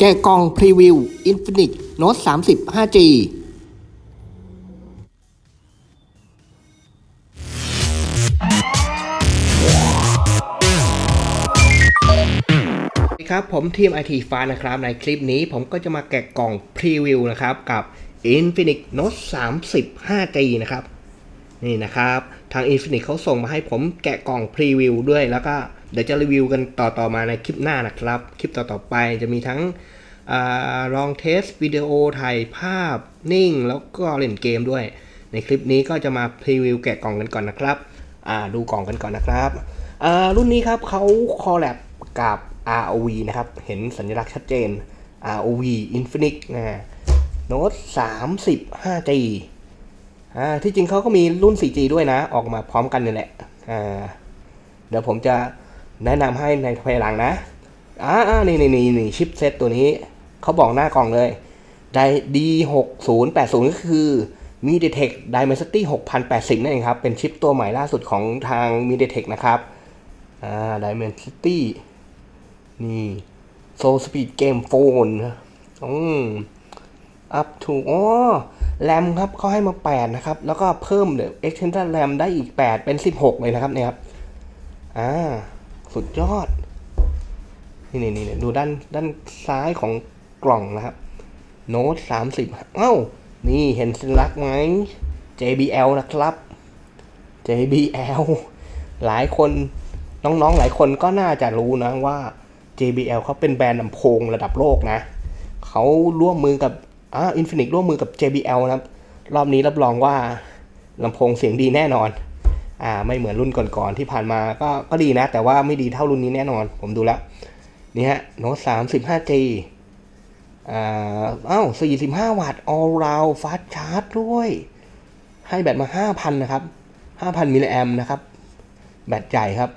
แกะกล่องพรีวิว Infinix Note 30 5G สวัสดีครับ ผมทีม IT ฟ้านะครับ ในคลิปนี้ผมก็จะมาแกะกล่องพรีวิวนะครับ กับ Infinix Note 30 5G นะครับ นี่นะครับ ทาง Infinix เขาส่งมาให้ผมแกะกล่องพรีวิวด้วยแล้วก็ เดี๋ยวจะรีวิวกันต่อๆมาในคลิปหน้านะครับ คลิปต่อๆไปจะมีทั้งอลองเทสวิดีโอถ่ายภาพนิ่ง แล้วก็เล่นเกมด้วย ในคลิปนี้ก็จะมาพรีวิวแกะกล่องกันก่อนนะครับดูกล่องกันก่อนนะครับรุ่นนี้ครับเขาคอลแลบกับ ROV นะครับ เห็นสัญลักษณ์ชัดเจน ROV Infinix นะ Note 30 5G อ่าที่จริงเขาก็มีรุ่น 4G ด้วยนะ ออกมาพร้อมกันนี่แหละเดี๋ยวผมจะ แนะนำให้ในภายหลังนะอ่านี่นี่นี่นี่ชิปเซตตัวนี้เขาบอกหน้ากล่องเลยได D6080 ก็คือ MediaTek Dimensity 6080นั่นเองครับ เป็นชิปตัวใหม่ล่าสุดของทาง MediaTek นะครับอ่า Dimensity นี่ Soul Speed Game Phone อืม up to อ๋อแรมครับเขาให้มา 8 นะครับ แล้วก็เพิ่มเดี๋ยว extended RAM ได้อีก 8 เป็น 16 เลยนะครับเนี่ยครับ อ่า สุดยอด นี่นี่นี่ดูด้านด้านซ้ายของกล่องนะครับ Note 30เอ้า นี่เห็นสัญลักษณ์ไหม JBL นะครับ JBL หลายคนน้องๆ หลายคนก็น่าจะรู้นะว่า JBL เขาเป็นแบรนด์ลำโพงระดับโลกนะ เขาร่วมมือกับอ่าอินฟินิตร่วมมือกับ JBL นะครับ รอบนี้รับรองว่าลำโพงเสียงดีแน่นอน อ่าไม่เหมือนรุ่นก่อนๆที่ผ่านมาก็ก็ดีนะ แต่ว่าไม่ดีเท่ารุ่นนี้แน่นอน ผมดูแล้วนี่ฮะ Note 30 5G อ่าเอ้า45วัตต์ all round fast charge ด้วย ให้แบตมา5,000นนะครับ5,000มิลลิแอมนะครับ แบตใหญ่ครับ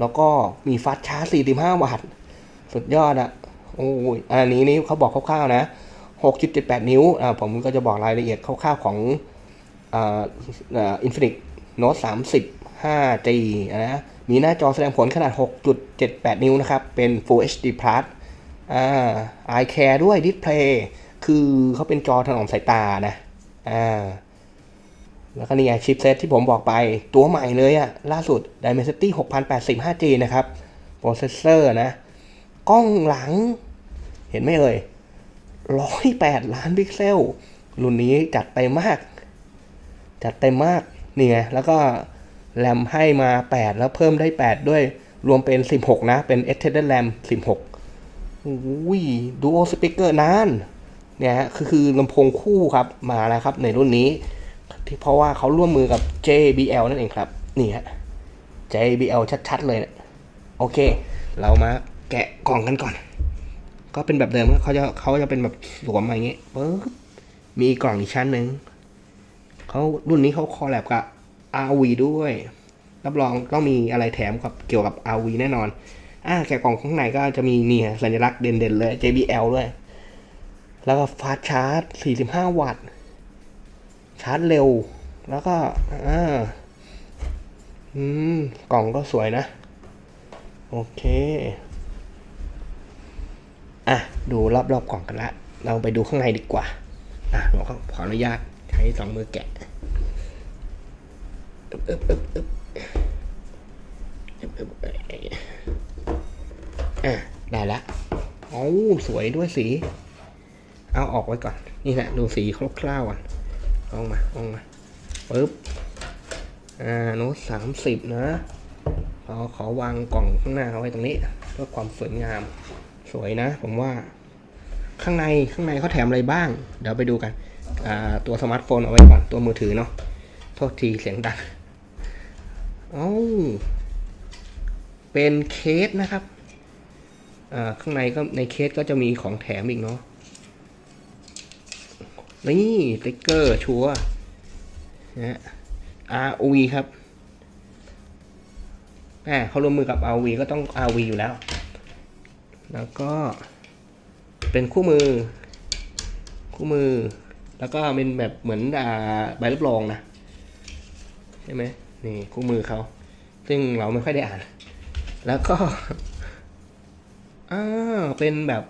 แล้วก็มีฟาสชาร์จ45วัตต์ สุดยอดอะโอ้ยอันนี้นี่เขาบอกคร่าวๆนะ6.78นิ้วอ่าผมก็จะบอกรายละเอียดคร่าวๆของอ่าอ่า Infinix Note 30 5G นะมีหน้าจอแสดงผลขนาด 6.78 นิ้วนะครับ เป็น Full HD Plus อ่า Eye Care ด้วย Display คือเขาเป็นจอถนอมสายตานะ อ่า แล้วก็นี่ไงชิปเซตที่ผมบอกไปตัวใหม่เลยอะล่าสุด Dimensity 6080 5G นะครับ โปรเซสเซอร์นะ กล้องหลัง เห็นไหมเอ่ย108 ล้านพิกเซล รุ่นนี้จัดเต็มมาก จัดเต็มมาก นี่ไง แล้วก็แรมให้มา 8 แล้วเพิ่มได้ 8 ด้วยรวมเป็น 16 นะ เป็น extended RAM 16อุ้ย dual speaker นานเนี่ยฮะคือคือลำโพงคู่ครับมาแล้วครับในรุ่นนี้ ที่เพราะว่าเขาร่วมมือกับ JBL นั่นเองครับ นี่ฮะ JBL ชัดๆ เลยนะโอเค เรามาแกะกล่องกันก่อน ก็เป็นแบบเดิมเขาจะเขาจะเป็นแบบสวมมาอย่างงี้ยปึ๊บมีกล่องอีกชั้นหนึ่ง เขารุ่นนี้เขาคอลแลบกับ RV ด้วย รับรองต้องมีอะไรแถมกับเกี่ยวกับ RV แน่นอน อ่าแกะกล่องข้างในก็จะมีนี่ฮะสัญลักษณ์เด่นๆเลย JBL ด้วย แล้วก็ฟาสชาร์จ 45 วัตต์ ชาร์จเร็ว แล้วก็อ่าอืม กล่องก็สวยนะ โอเค อะ ดูรอบๆกล่องกันละ เราไปดูข้างในดีกว่า อะเราก็ขออนุญาต ใช้สองมือแกะอึบอึบอึบอึบอึบอึบอะได้ละโอ้สวยด้วยสี เอาออกไว้ก่อน นี่แหละดูสีคร่าวๆก่อนเอามาเอามาปึ๊บอ่าโน้ตสามสิบนะขอขอวางกล่องข้างหน้าเอาไว้ตรงนี้ เพื่อความสวยงาม สวยนะ ผมว่า ข้างในข้างในเขาแถมอะไรบ้าง เดี๋ยวไปดูกัน ตัวสมาร์ทโฟนเอาไว้ก่อน ตัวมือถือเนาะโทษทีเสียงดังเอ้าเป็นเคสนะครับอ่าข้างในก็ในเคสก็จะมีของแถมอีกเนาะนี่ติ๊กเกอร์ชัวนะ ROV ครับแหมเขาร่วมมือกับ ROV ก็ต้อง ROV อยู่แล้ว แล้วก็เป็นคู่มือ คู่มือ แล้วก็เป็นแบบเหมือนอ่าใบรับรองนะใช่ไหมนี่คู่มือเขา ซึ่งเราไม่ค่อยได้อ่าน แล้วก็อ่าเป็นแบบ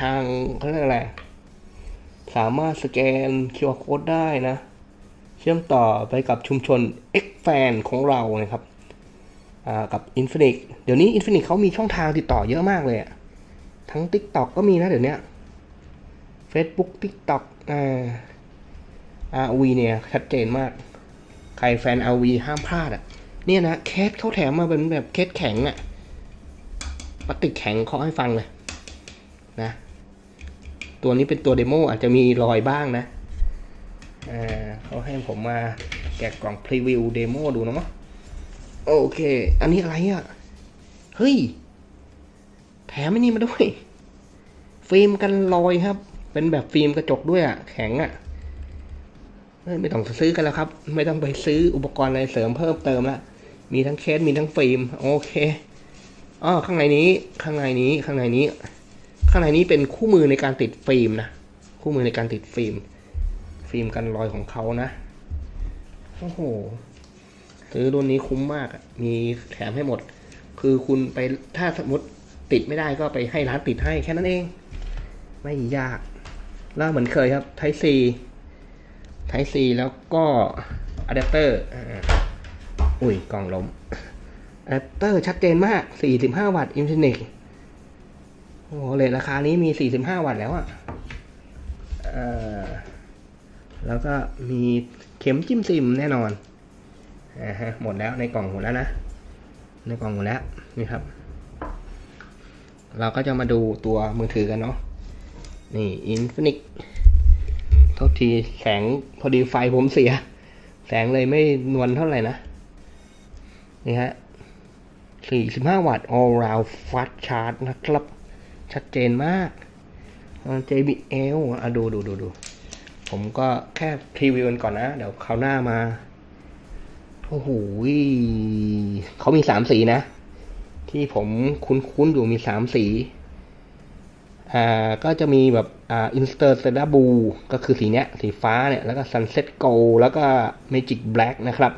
ทางเขาเรียกอะไร สามารถสแกน QR Code ได้นะ เชื่อมต่อไปกับชุมชน X Fan ของเรานะครับอ่ากับ Infinix เดี๋ยวนี้ Infinix เขามีช่องทางติดต่อเยอะมากเลย ทั้ง TikTok ก็มีนะเดี๋ยวนี้ Facebook TikTok อ่า RV เนี่ย ชัดเจนมาก ใครแฟน RV ห้ามพลาดอะ เนี่ยนะเคสเขาแถมมาเป็นแบบเคสแข็งอะปฏิกแข็งเขาให้ฟังเลยนะ ตัวนี้เป็นตัวเดโมอาจจะมีรอยบ้างนะอ่าเขาให้ผมมาแกะกล่องพรีวิวเดโมดูเนาะโอเค อันนี้อะไรอะ เฮ้ย แถมไม่นี่มาด้วย ฟิล์มกันรอยครับ เป็นแบบฟิล์มกระจกด้วยอะ แข็งอะ ไม่ต้องซื้อกันแล้วครับ ไม่ต้องไปซื้ออุปกรณ์อะไรเสริมเพิ่มเติมละ มีทั้งเคส มีทั้งฟิล์ม โอเคอ๋อข้างในนี้ ข้างในนี้ ข้างในนี้ ข้างในนี้เป็นคู่มือในการติดฟิล์มนะ คู่มือในการติดฟิล์ม ฟิล์มกันรอยของเขานะ โอ้โห ซื้อรุ่นนี้คุ้มมากมีแถมให้หมด คือคุณไป ถ้าสมมติติดไม่ได้ก็ไปให้ร้านติดให้แค่นั้นเอง ไม่ยาก แล้วเหมือนเคยครับไทซีไทซีแล้วก็อะแดปเตอร์อุ้ยกล่องล้มอะแดปเตอร์ชัดเจนมาก 45 วัตต์อินฟินิกโอ้โหเลทราคานี้มี 45 วัตต์แล้วอะเอ่อแล้วก็มีเข็มจิ้มซิมแน่นอนอ่าฮะหมดแล้วในกล่องหมดแล้วนะ ในกล่องหมดแล้วนี่ครับ เราก็จะมาดูตัวมือถือกันเนาะ นี่อินฟินิกโทษทีแสงพอดีไฟผมเสีย แสงเลยไม่นวลเท่าไหร่นะ นี่ฮะ 45 วัตต์ all round fast charge นะครับ ชัดเจนมาก JBL อะดูดูดูดู ผมก็แค่พรีวิวกันก่อนนะ เดี๋ยวคราวหน้ามา โอ้โหเขามีสามสีนะ ที่ผมคุ้นๆอยู่มีสามสี อ่าก็จะมีแบบอ่า Interstellar Blue ก็คือสีเนี้ย สีฟ้าเนี่ย แล้วก็ Sunset Gold แล้วก็ Magic Black นะครับ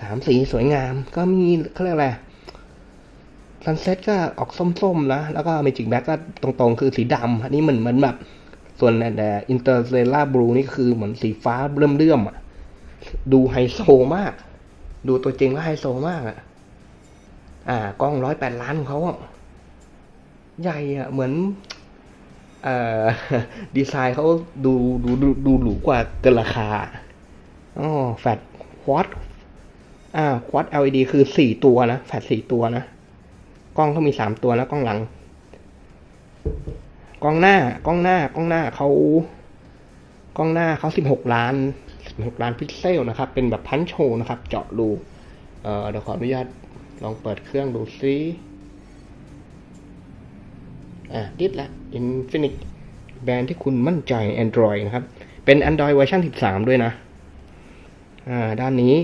สามสีสวยงาม ก็มีเขาเรียกอะไร Sunset ก็ออกส้มๆนะ แล้วก็ Magic Black ก็ตรงๆ คือสีดำอันนี้เหมือนเหมือนแบบส่วนแต่ Interstellar Blue นี่คือเหมือนสีฟ้าเลื่อมๆอะดูไฮโซมาก ดูตัวจริงแล้วไฮโซมากอะอ่ากล้องร้อยแปดล้านของเขา ใหญ่อะเหมือนเอ่อดีไซน์เขาดูดูดูดูหรูกว่าเกินราคาอ๋อแฟลชควอดอ่าควอด LED คือสี่ตัวนะ แฟลชสี่ตัวนะ กล้องเขามีสามตัวนะกล้องหลัง กล้องหน้ากล้องหน้ากล้องหน้าเขากล้องหน้าเขาสิบหกล้านสิบหกล้านพิกเซลนะครับ เป็นแบบพันโชนะครับ เจาะรูเอ่อเดี๋ยวขออนุญาตลองเปิดเครื่องดูซิ อะดิดละ Infinix แบรนด์ที่คุณมั่นใจ Android นะครับ เป็น Android เวอร์ชัน13 ด้วยนะ อ่า ด้านนี้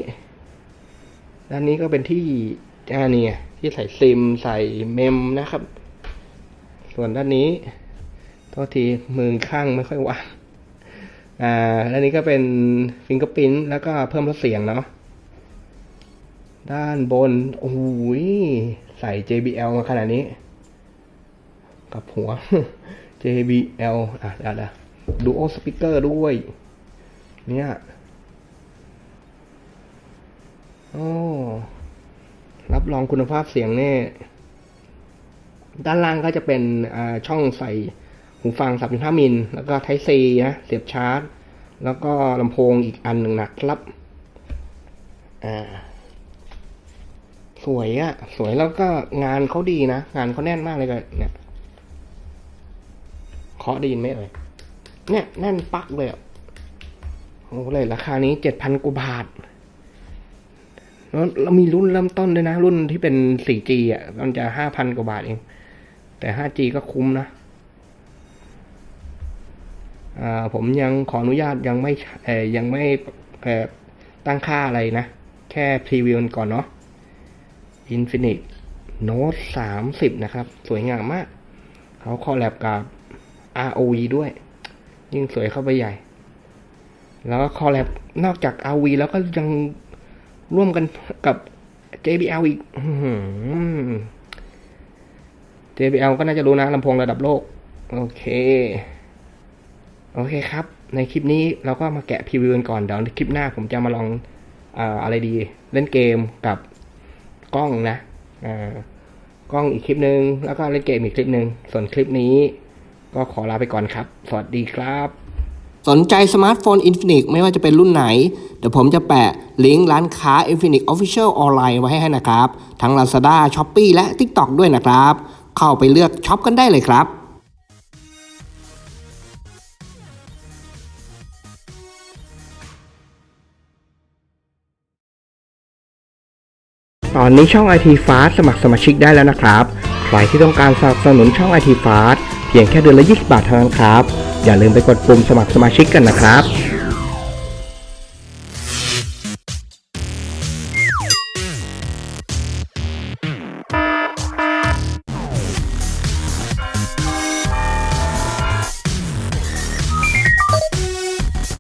ด้านนี้ก็เป็นที่อ่านี่ที่ใส่ซิม ใส่เมมนะครับ ส่วนด้านนี้โทษทีมือข้างไม่ค่อยว่างอ่าด้านนี้ก็เป็นฟิงเกอร์พิ้นแล้วก็เพิ่มลดเสียงเนาะด้านบน โอ้ยใส่ JBL มาขนาดนี้ กับหัว JBL อะเดี๋ยวเดี๋ยว Dual Speaker ด้วย เนี่ยโอ้รับรองคุณภาพเสียงเนี่ยด้านล่างก็จะเป็นอ่าช่องใส่หูฟัง 3.5 มิล แล้วก็ Type C นะ เสียบชาร์จ แล้วก็ลำโพงอีกอันหนึ่งนะครับ อ่า สวยอะสวยแล้วก็งานเขาดีนะ งานเขาแน่นมากเลยกันเนี่ย เคาะไดีนไหมเอ่ยเนี่ยแน่นปักเลยอะโอ้เลยราคานี้เจ็ดพันกว่าบาทแล้วเรามีรุ่นเริ่มต้นด้วยนะ รุ่นที่เป็น 4G อะ มันจะห้าพันกว่าบาทเอง แต่ 5G ก็คุ้มนะ อ่า ผมยังขออนุญาตยังไม่เออยังไม่เออตั้งค่าอะไรนะ แค่พรีวิวกันก่อนเนาะ Infinix Note 30 นะครับ สวยงามมาก เขาคอลแลบกับ ROV ด้วย ยิ่งสวยเข้าไปใหญ่ แล้วก็คอลแลบนอกจาก ROV แล้วก็ยังร่วมกันกับ JBL อีก JBL ก็น่าจะรู้นะลำโพงระดับโลก โอเค โอเคครับ ในคลิปนี้เราก็มาแกะพรีวิวกันก่อน เดี๋ยวคลิปหน้าผมจะมาลองออะไรดี เล่นเกมกับกล้องนะกล้องอีกคลิปหนึ่งแล้วก็เล่นเกมอีกคลิปหนึ่งส่วนคลิปนี้ ก็ขอลาไปก่อนครับ สวัสดีครับ สนใจสมาร์ทโฟน Infinix ไม่ว่าจะเป็นรุ่นไหน เดี๋ยวผมจะแปะลิงก์ร้านค้า Infinix Official ออนไลน์ไว้ให้นะครับ ทั้ง Lazada, Shopee และ TikTok ด้วยนะครับ เข้าไปเลือกช็อปกันได้เลยครับตอนนี้ช่อง IT Fast สมัครสมาชิกได้แล้วนะครับ ใครที่ต้องการสนับสนุนช่อง IT Fast เพียงแค่เดือนละ 20 บาทเท่านั้นครับ อย่าลืมไปกดปุ่มสมัครสมาชิกกันนะครับ